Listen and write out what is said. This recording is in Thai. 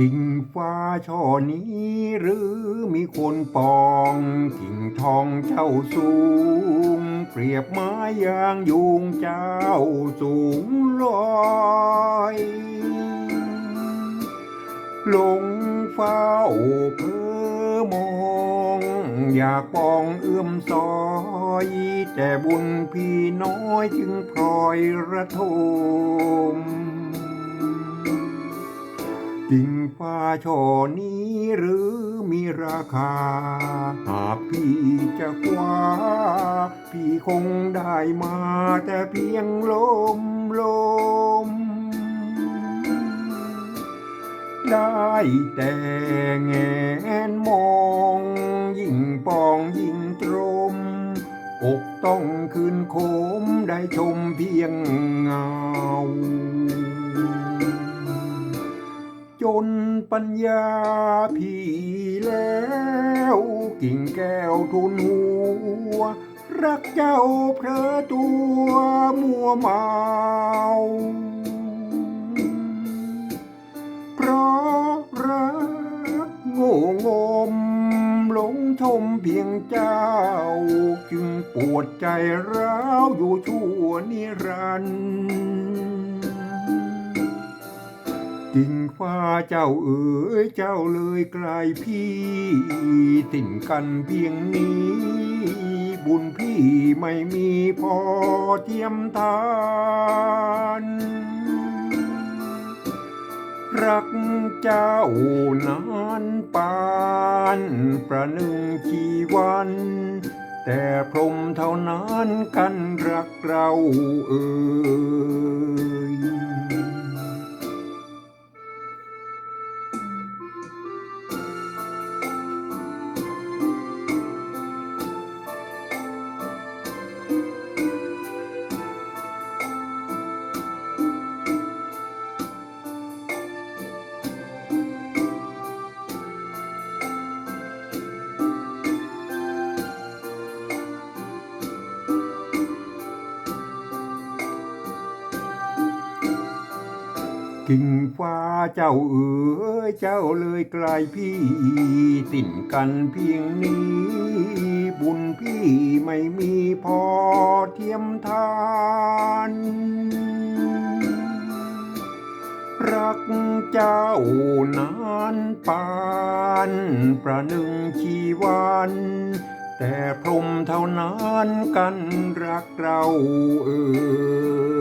กิ่งฟ้าช่อนี้หรือมีคนปอง กิ่งทองเจ้าสูง เปรียบไม้ยางยุงเจ้าสูงลอยลงเฝ้าเพื่อมองอยากปองเอื้อมซอย แต่บุญพี่น้อยจึงพลอยระทม กิ่งฟ้าช่อนี้หรือมีราคา หากพี่จะคว้า พี่คงได้มาแต่เพียงลมลม ได้แต่แงนมองยิ่งปองยิ่งตรม อกต้องคืนโคมได้ชมเพียงเงา จนปัญญาพี่แล้ว กิ่งแก้วทุนหัว รักเจ้าเพลอตัวมัวเมาเพราะรักโง่งมหลงชมเพียงเจ้า จึงปวดใจร้าวอยู่ชั่วนิรันดร์ กิ่งฟ้าเจ้าเอ๋ยเจ้าเลยกลายพี่ติ่นกันเพียงนี้ บุญพี่ไม่มีพอเทียมทาน รักเจ้านานปานประหนึ่งชีวันแต่พรหมเท่านั้นกันรักเราเอ่ย กิ่งฟ้าเจ้าเอ๋ยเจ้าเลยกลายพี่ติ่นกันเพียงนี้ บุญพี่ไม่มีพอเทียมทาน รักเจ้านานปานประหนึ่งชีวันแต่พรหมเท่านั้นกันรักเราเอ่ย